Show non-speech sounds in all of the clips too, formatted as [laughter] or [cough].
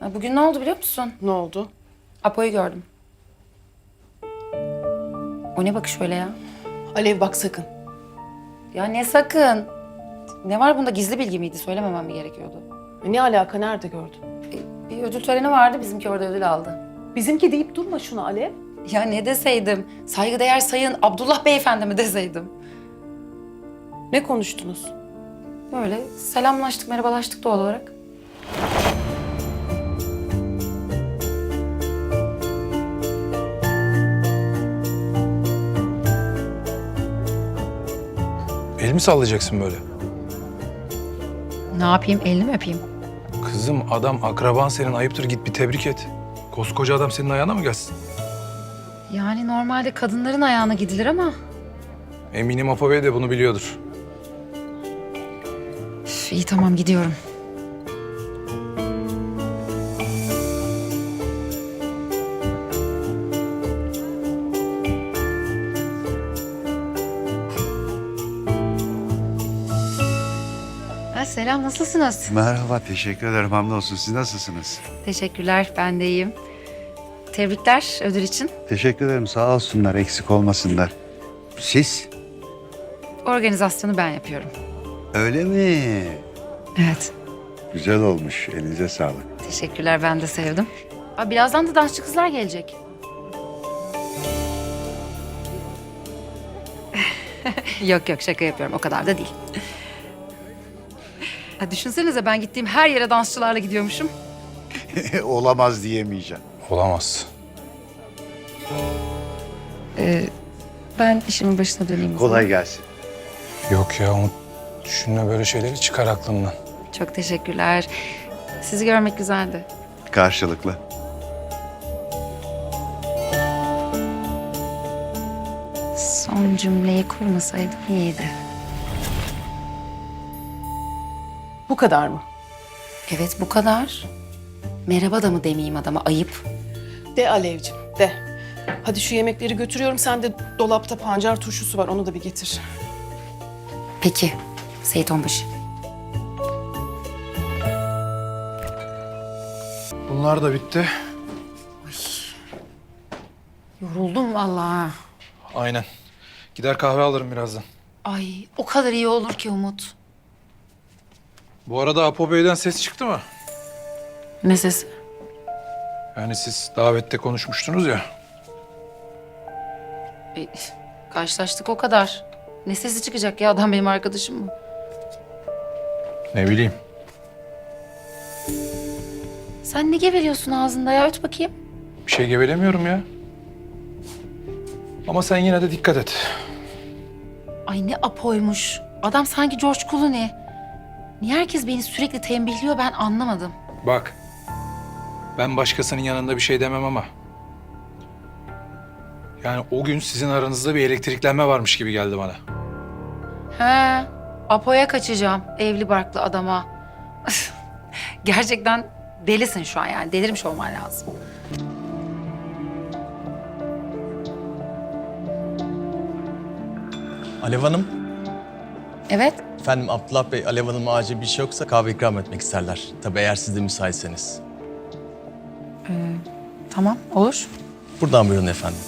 Bugün ne oldu biliyor musun? Ne oldu? Apo'yu gördüm. O ne bakış öyle ya? Alev bak sakın. Ya ne sakın. Ne var bunda gizli bilgi miydi? Söylememem mi gerekiyordu? Ne alaka nerede gördün? Bir, bir ödül töreni vardı bizimki orada ödül aldı. Bizimki deyip durma şuna Alev. Ya ne deseydim? Saygıdeğer sayın Abdullah Beyefendi mi deseydim? Ne konuştunuz? Böyle selamlaştık, merhabalaştık doğal olarak. El mi sallayacaksın böyle? Ne yapayım? Elini mi öpeyim? Kızım adam akraban senin ayıptır git bir tebrik et. Koskoca adam senin ayağına mı gelsin? Yani normalde kadınların ayağına gidilir ama... Eminim Apo Bey de bunu biliyordur. Üf, iyi tamam gidiyorum. Ha, selam nasılsınız? Merhaba, teşekkür ederim. Hamdolsun. Siz nasılsınız? Teşekkürler ben de iyiyim. Tebrikler ödül için. Teşekkür ederim. Sağ olsunlar, eksik olmasınlar. Siz? Organizasyonu ben yapıyorum. Öyle mi? Evet. Güzel olmuş. Elinize sağlık. Teşekkürler ben de sevdim. Aa, birazdan da dansçı kızlar gelecek. [laughs] yok yok şaka yapıyorum o kadar da değil. Ha, düşünsenize ben gittiğim her yere dansçılarla gidiyormuşum. [laughs] Olamaz diyemeyeceğim. Olamaz. Ben işimin başına döneyim. o Kolay zaman. gelsin. Yok ya Umut. Düşünme böyle şeyleri çıkar aklından. Çok teşekkürler. Sizi görmek güzeldi. Karşılıklı. Son cümleyi kurmasaydım iyiydi. Bu kadar mı? Evet bu kadar. Merhaba da mı demeyeyim adama ayıp. De Alevcim de. Hadi şu yemekleri götürüyorum. Sen de dolapta pancar turşusu var. Onu da bir getir. Peki Seyit Onbaşı. Bunlar da bitti. Yoruldum vallahi. Aynen. Gider kahve alırım birazdan. Ay o kadar iyi olur ki Umut. Bu arada Apo Bey'den ses çıktı mı? Ne sesi? Yani siz davette konuşmuştunuz ya. E, karşılaştık o kadar. Ne sesi çıkacak ya adam benim arkadaşım mı? Ne bileyim. Sen ne geveliyorsun ağzında ya öt bakayım. Bir şey gevelemiyorum ya. Ama sen yine de dikkat et. Ay ne apoymuş. Adam sanki George Clooney. Niye herkes beni sürekli tembihliyor ben anlamadım. Bak. Ben başkasının yanında bir şey demem ama. Yani o gün sizin aranızda bir elektriklenme varmış gibi geldi bana. He, Apo'ya kaçacağım evli barklı adama. [laughs] Gerçekten delisin şu an yani delirmiş olman lazım. Alev Hanım. Evet, Efendim Abdullah Bey, Alev Hanım'a acil bir şey yoksa kahve ikram etmek isterler. Tabii eğer siz de müsaitseniz. tamam olur. Buradan buyurun efendim.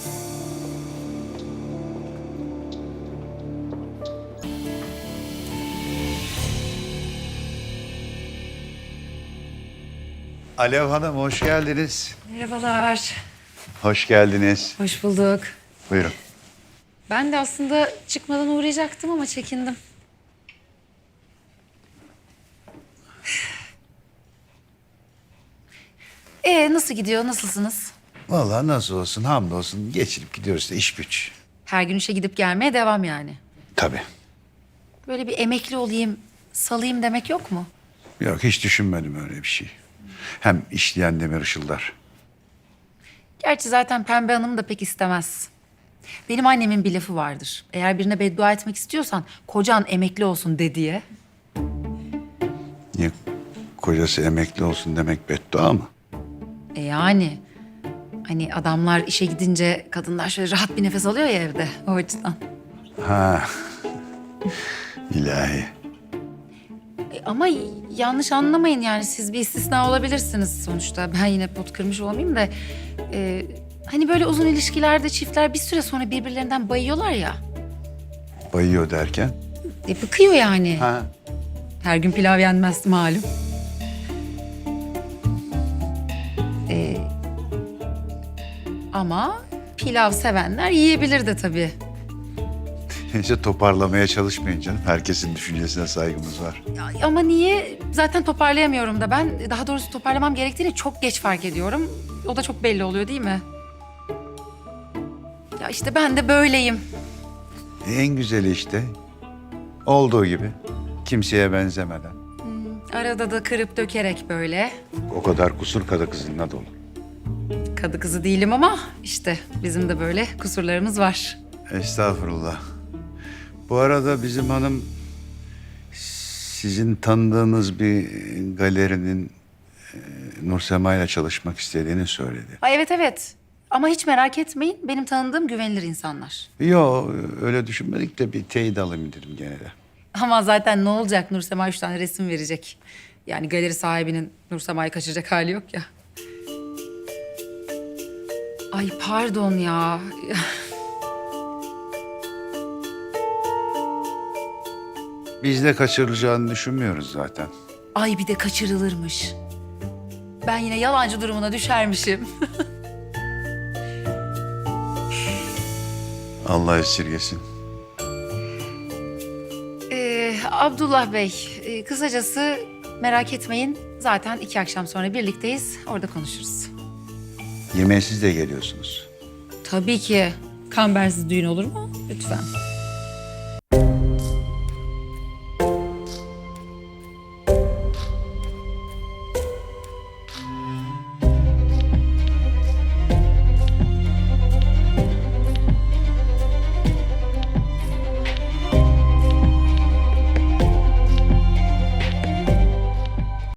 Alev Hanım, hoş geldiniz. Merhabalar. Hoş geldiniz. Hoş bulduk. Buyurun. Ben de aslında çıkmadan uğrayacaktım ama çekindim. Ee nasıl gidiyor? Nasılsınız? Vallahi nasıl olsun, hamdolsun. Geçirip gidiyoruz da iş güç. Her gün işe gidip gelmeye devam yani. Tabii. Böyle bir emekli olayım, salayım demek yok mu? Yok, hiç düşünmedim öyle bir şey. Hem işleyen demir ışıldar. Gerçi zaten Pembe Hanım da pek istemez. Benim annemin bir lafı vardır. Eğer birine beddua etmek istiyorsan kocan emekli olsun de diye. Niye kocası emekli olsun demek beddua mı? E yani hani adamlar işe gidince kadınlar şöyle rahat bir nefes alıyor ya evde o açıdan. Ha. [laughs] İlahi. E, ama yanlış anlamayın yani siz bir istisna olabilirsiniz sonuçta. Ben yine pot kırmış olmayayım da... e, hani böyle uzun ilişkilerde çiftler bir süre sonra birbirlerinden bayıyorlar ya. Bayıyor derken. E, bıkıyor yani. Ha. Her gün pilav yenmez malum. Ama pilav sevenler yiyebilir de tabii. [laughs] Neyse toparlamaya çalışmayın canım. Herkesin düşüncesine saygımız var. Ya, ama niye? Zaten toparlayamıyorum da ben. Daha doğrusu toparlamam gerektiğini çok geç fark ediyorum. O da çok belli oluyor değil mi? Ya işte ben de böyleyim. En güzeli işte. Olduğu gibi. Kimseye benzemeden. Arada da kırıp dökerek böyle. O kadar kusur kadı kızınla dolu. Kadı kızı değilim ama işte bizim de böyle kusurlarımız var. Estağfurullah. Bu arada bizim hanım sizin tanıdığınız bir galerinin e, Nursema ile çalışmak istediğini söyledi. Ay evet evet. Ama hiç merak etmeyin. Benim tanıdığım güvenilir insanlar. Yo öyle düşünmedik de bir teyit alayım dedim gene de. Ama zaten ne olacak Nursema üç tane resim verecek. Yani galeri sahibinin Nursema'yı kaçıracak hali yok ya. Ay pardon ya. Biz de kaçırılacağını düşünmüyoruz zaten. Ay bir de kaçırılırmış. Ben yine yalancı durumuna düşermişim. [laughs] Allah esirgesin. Ee, Abdullah Bey, e, kısacası merak etmeyin. Zaten iki akşam sonra birlikteyiz. Orada konuşuruz. Yemeğe siz de geliyorsunuz. Tabii ki. Kambersiz düğün olur mu? Lütfen.